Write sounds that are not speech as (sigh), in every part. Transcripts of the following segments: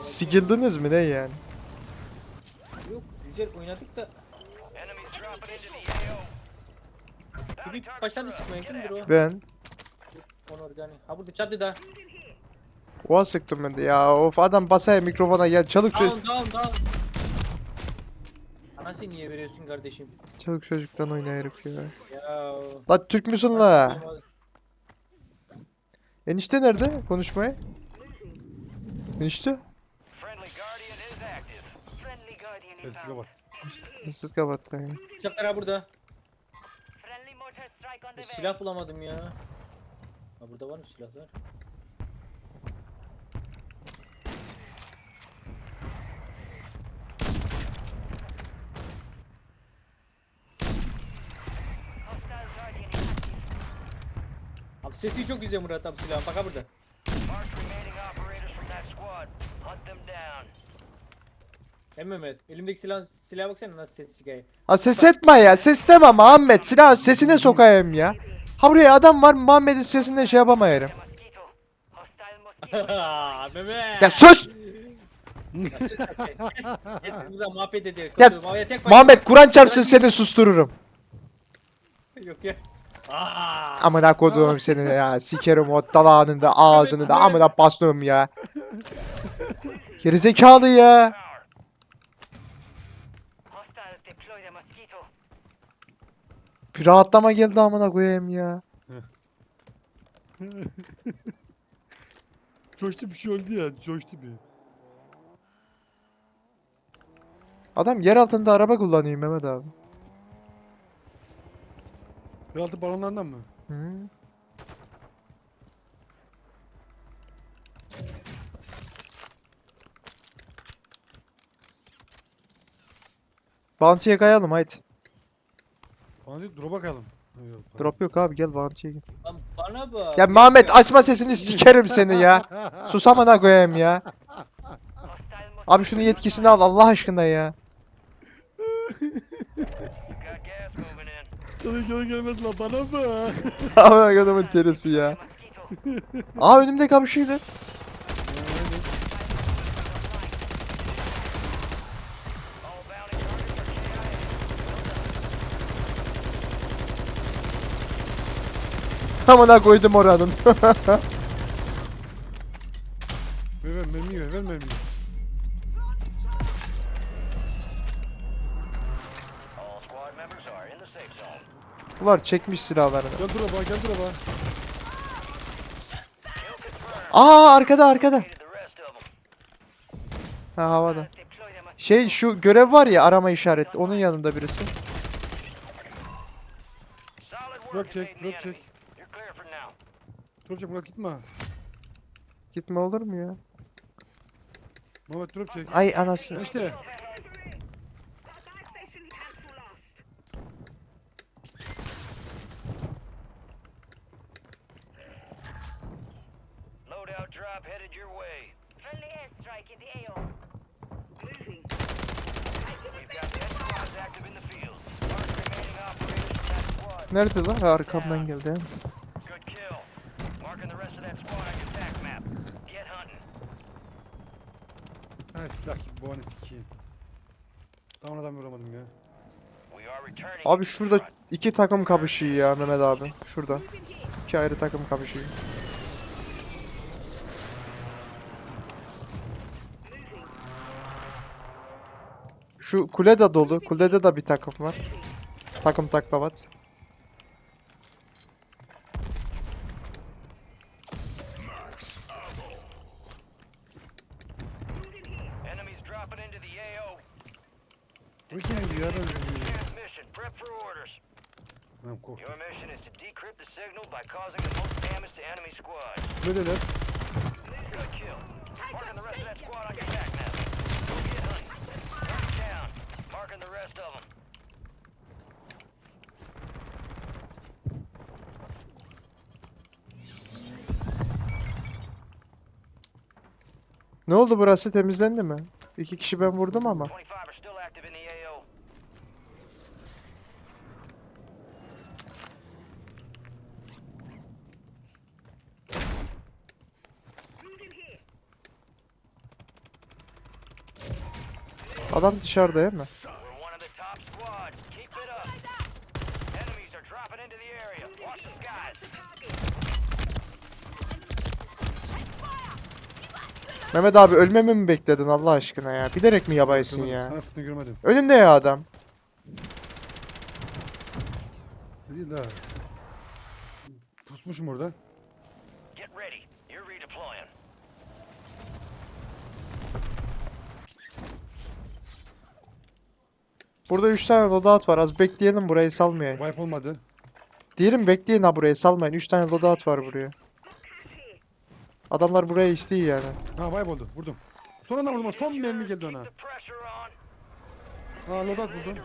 Sikildiniz mi ne yani? Yok güzel oynadık da. Bir başladı sıkmaya kimdir o? Ben. Onu organik. Ha burada çatıda. Oha sıktım ben de ya. Of adam basaya mikrofona gel. Çalık çocuk. Down down down. Anası niye veriyorsun kardeşim? Çalık çocuktan oyna herif ya. Ya. La Türk müsün la? Enişte nerede konuşmaya? Enişte? Friendly Guardian is active. Friendly Guardian Sessiz kapat. Siz kapat lan ya. Uçaklar ha burada. E, silah bulamadım ya. Ha burada var mı silahlar? Abi sesi çok güzel Murat abi silahın. Bak ha burada. Mark remaining operators from that squad. Hunt them down. Hem Mehmet. Elimdeki silah, silaha baksana nasıl ses çıkıyor. Ha ses etme ya. Ses deme Muhammed. Silah sesine sokayım ya. Ha buraya adam var Muhammed'in sesinden şey yapamayarım. (laughs) Mehmet. Ya sus! Kes, kes burada muhabbet ediyor. Ya, Kutu, Muhammed tek başına- Muhammed Kur'an çarpsın seni sustururum. Yok ya. Aa. Amına koduğum seni ya. Sikerim o dalağını da ağzını da amına bastığım ya. Gerizekalı ya. Bir rahatlama geldi amına koyayım ya. (laughs) Coştu bir şey oldu ya. Coştu bir. Adam yer altında araba kullanıyor Mehmet abi. Yeraltı balonlarından mı? Hı. Bounty'ye kayalım haydi. Bana dur bakalım. Yok. Drop yok abi gel Bounty'ye gel. Lan bana bak. Ya Muhammed açma sesini sikerim seni ya. (laughs) Sus amına koyayım ya. Abi şunun yetkisini al Allah aşkına ya. Sana gene gelmez lan bana mı? Amına koyduğumun terisi ya. (laughs) Aa önümde kapışıydı. Amına koydum oranın. (laughs) Ver ver mermiyi ver ver mermiyi. Ulan çekmiş silahlarını. Gel dur bak gel dur bak. Aa arkada arkada. Ha havada. Şey şu görev var ya arama işareti onun yanında birisi. Solid Drop work check, evading the drop check. enemy. You're clear for now. Drop çek Murat gitme. Gitme olur mu ya? Muhammed drop çek. Ay anasını. İşte. Loadout drop headed your way. Friendly airstrike in the AO. We've got 10 squads active in the field. Mark remaining operators from that squad. Nerede lan? Ha, arkamdan geldi. ha. Good kill. Marking the rest of that squad on your attack map. Get hunting. Ha silah gibi bu anı sikeyim. Tam adam vuramadım ya. Abi şurada iki takım kapışıyor ya Mehmet abi. Şurada. İki ayrı takım kapışıyor. Şu kule de dolu. Kulede de bir takım var. Takım taklavat. Enemies dropping into the AO. Ya? Ben vuruyor. Transmission. Prep for orders. Tamam korktum. Your mission is to decrypt the signal by causing the most damage to enemy squads. Kuledeler. Good kill. Marking the rest of that squad on your attack map. Go get hunting. Mark down. Marking the rest of them. Ne oldu burası temizlendi mi? İki kişi ben vurdum ama. 25 are still active in the AO. Adam dışarıda değil mi? We're one of the top squads. Keep it up. Enemies are dropping into the area. Watch the skies. Mehmet abi ölmemi mi bekledin Allah aşkına ya? Bilerek mi yabaysın Görmedim, ya? Sana görmedim. Önünde ya adam. Değil daha. Pusmuşum orada. Burada 3 tane loadout var. Az bekleyelim burayı salmayın. Wipe olmadı. Diyelim bekleyin ha burayı salmayın. 3 tane loadout var buraya. Adamlar buraya istiyor yani. Ha wipe oldu. Vurdum. Son anda vurdum. Son mermi geldi ona. Ha loadout buldum.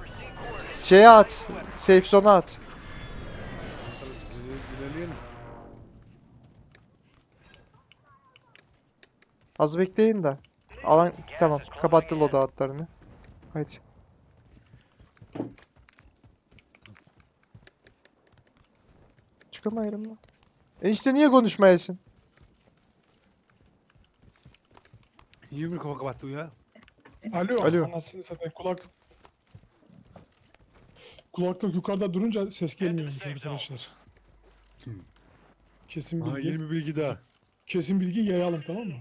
Şeye at. Safe zone'a at. İlerleyelim. Az bekleyin de. Alan tamam. Kapattı loadoutlarını. Haydi. Çıkamayırım lan. Enişte niye konuşmayasın? İyi bir kafa kapattı bu ya. Alo. Alo. Anasını satayım kulak. Kulaklık yukarıda durunca ses gelmiyormuş arkadaşlar. Kesin Ha bilgi. yeni bir bilgi daha. Kesin bilgi yayalım tamam mı?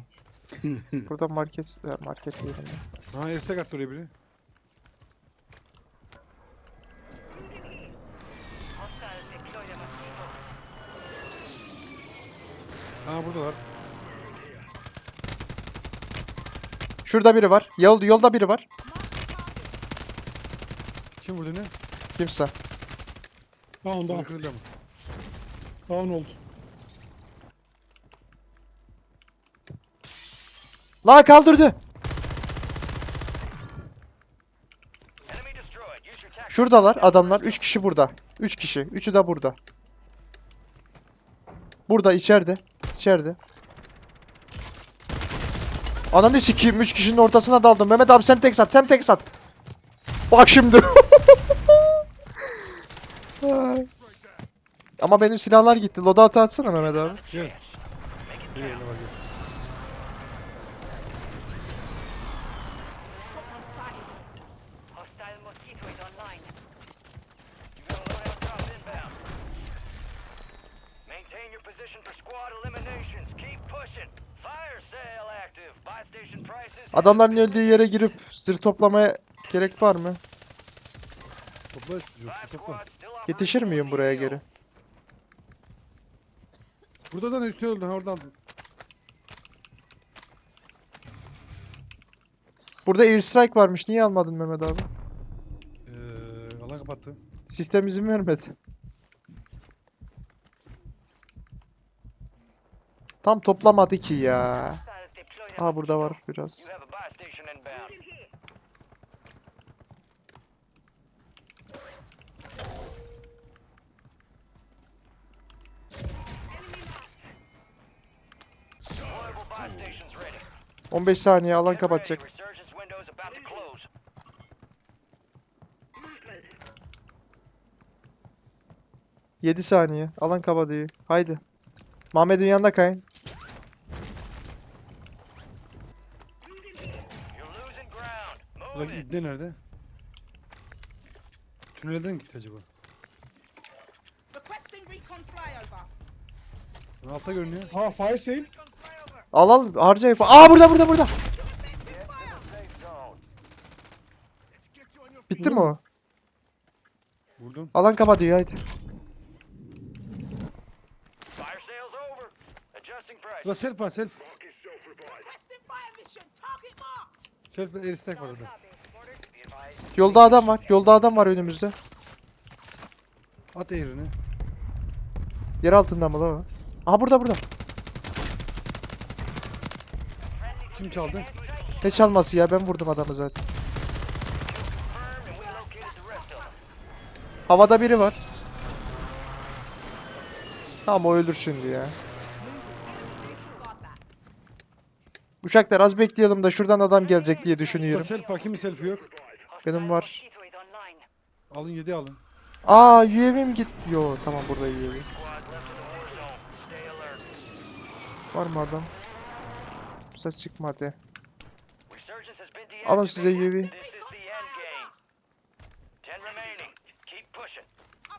Burada market market yerinde. Ha ersek attı oraya biri. Ha buradalar. Şurada biri var. Yol, yolda biri var. Kim vurdu ne? Kimse. Down down. kırıldı. Down oldu. La kaldırdı. Şuradalar adamlar. 3 kişi burada. 3 kişi. Üçü de burada. Burada içeride. İçeride. Ananı sikeyim 3 kişinin ortasına daldım. Mehmet abi sen tek sat. Sen tek sat. Bak şimdi. (laughs) Ama benim silahlar gitti. Loadout'u atsana Mehmet abi. Gel. Gel gel bak gel. Hostile mosquito is online. You got a loadout drop inbound. Maintain your position for squad eliminations. Keep pushing. Fire sale active. Buy station prices. Adamların öldüğü yere girip zırh toplamaya gerek var mı? Topla istiyorsun topla. Yetişir miyim buraya geri? Burada da ne üstüne öldü ha orada aldım. Burada airstrike varmış. Niye almadın Mehmet abi? Ee, alan kapattı. Sistem izin vermedi. Tam toplamadı ki ya. Hostiles deployed a Aa burada var biraz. Ready. 15 saniye alan kapatacak. Yedi saniye. Alan kapatıyor. Haydi. Muhammed'in yanına kayın. İt. ibne nerede? Tünelden gitti acaba? Lan Altta görünüyor. Ha fire sale. Al al harca yap. Aa burada burada burada. Bitti mi o? Vurdum. Alan kapatıyor haydi. Fire sale's over. Adjusting price. Ulan self var self. Self ve ersek var orada. Yolda adam var. Yolda adam var önümüzde. At eğrini. Yer altında mı lan o? Aha burada burada. Kim çaldı? Ne çalması ya ben vurdum adamı zaten. Havada biri var. Tamam o ölür şimdi ya. Uçaklar az bekleyelim da şuradan adam gelecek diye düşünüyorum. self var. Kimin selfie yok? Benim var. Alın 7 alın. Aa UAV'im git. Yo tamam burada UAV. Var mı adam? Sen çıkma hadi. Alın size UAV.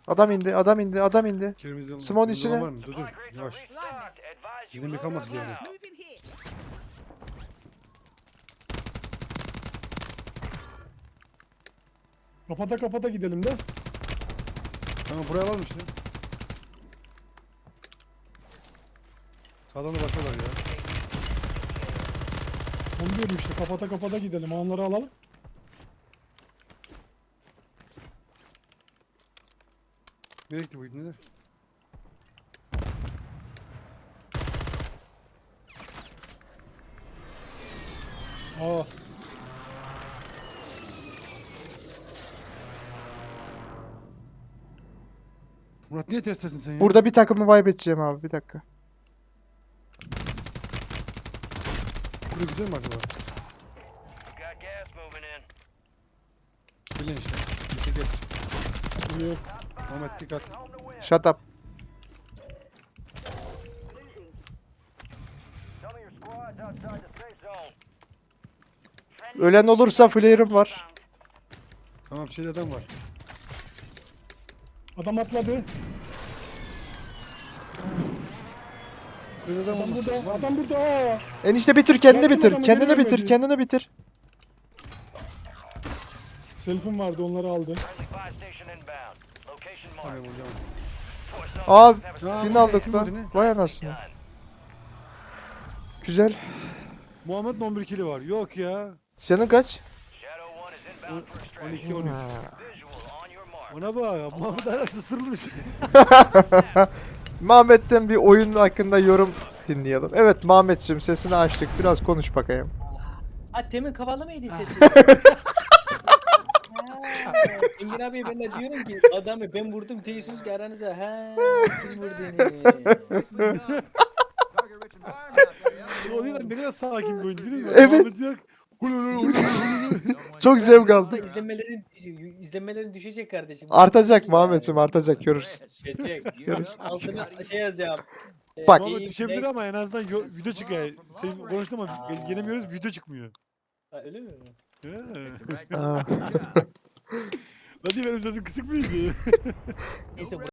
Adam indi, adam indi, adam indi. Kerimizde Simon içine. Dur dur, yavaş. Bizim yıkanması gerekiyor. Kapata kapata gidelim de. Tamam buraya alalım işte. Sağdan da bakıyorlar ya. Onu diyorum işte kapata kapata gidelim. Onları alalım. Nereye gitti bu ibneler? Aa. Murat niye testesin sen ya? Burada bir takımı vibe edeceğim abi bir dakika. Burada güzel mi acaba? Got gas moving in. Bilin işte. İşte gel. Muhammed dikkat. Shut up. Some of your squads outside the safe zone. Ölen olursa flare'ım var. Tamam şeyde adam var. Adam atladı. Adam burada. Adam burada. Aa. Enişte bitir, kendini bitir, adamı, kendini geliyor bitir, bence. kendini bitir. Selfie'm vardı onları aldı. Friendly buy station inbound. Location Tamam marked. hocam. Four zones Abi bu aldık ne? Vay anasını. Güzel. Muhammed'in 11 kili var. Yok ya. Senin kaç? Shadow 1 is inbound for extraction. 12 13. Visual on your mark. Ona bak. Muhammed hala susturulmuş. (laughs) Muhammed'den bir oyun hakkında yorum dinleyelim. Evet Muhammed'cim sesini açtık. Biraz konuş bakayım. Ha temin kapalı mıydı (laughs) sesi? Engin abi ben de diyorum ki adamı ben vurdum diyorsunuz ki aranıza ha kim vurdun? o lan ne kadar sakin bir oyun biliyor musun? Evet. (laughs) Çok zevk aldım. İzlenmelerin izlenmelerin düşecek kardeşim. Artacak Muhammed'cim artacak görürsün. Düşecek. (laughs) Görürsün. Altına şey yazacağım. Ee, Bak. Muhammed iyi- düşebilir ama en azından yo- video çıkıyor. Sen konuştun ama Aa. gelemiyoruz video çıkmıyor. Ha, öyle mi? He. (laughs) Aa. Lan diye benim sesim kısık mıydı? Neyse